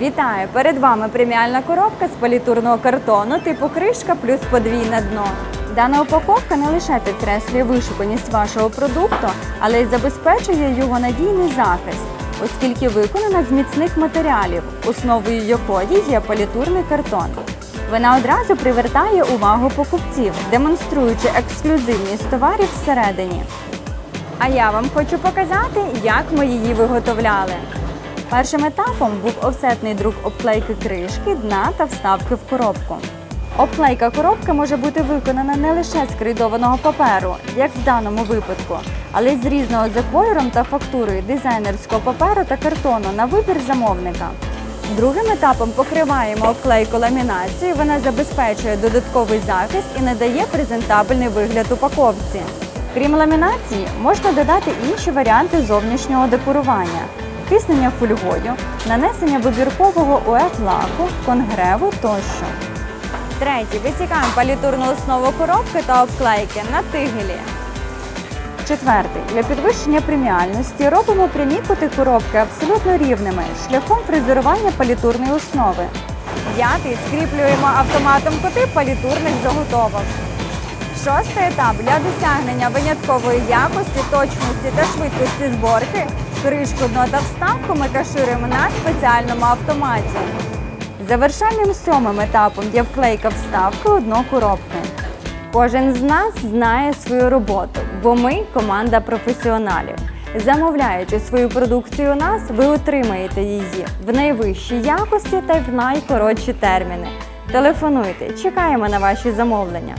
Вітаю! Перед вами преміальна коробка з політурного картону типу кришка плюс подвійне дно. Дана упаковка не лише підкреслює вишуканість вашого продукту, але й забезпечує його надійний захист, оскільки виконана з міцних матеріалів, основою якої є політурний картон. Вона одразу привертає увагу покупців, демонструючи ексклюзивність товарів всередині. А я вам хочу показати, як ми її виготовляли. Першим етапом був офсетний друк обклейки кришки, дна та вставки в коробку. Обклейка коробки може бути виконана не лише з крейдованого паперу, як в даному випадку, але й з різного за кольором та фактурою дизайнерського паперу та картону на вибір замовника. Другим етапом покриваємо обклейку ламінацією. Вона забезпечує додатковий захист і надає презентабельний вигляд упаковці. Крім ламінації, можна додати інші варіанти зовнішнього декорування: тиснення фольгою, нанесення вибіркового УФ-лаку, конгреву тощо. Третє. Висікаємо палітурну основу коробки та обклейки на тигелі. Четвертий. Для підвищення преміальності робимо прямі кути коробки абсолютно рівними шляхом фрезерування палітурної основи. П'ятий. Скріплюємо автоматом кути палітурних заготовок. Шостий етап для досягнення виняткової якості, точності та швидкості зборки. Кришку дно та вставку ми кашируємо на спеціальному автоматі. Завершальним сьомим етапом є вклейка вставки у дно. Кожен з нас знає свою роботу, бо ми команда професіоналів. Замовляючи свою продукцію у нас, ви отримаєте її в найвищій якості та в найкоротші терміни. Телефонуйте, чекаємо на ваші замовлення.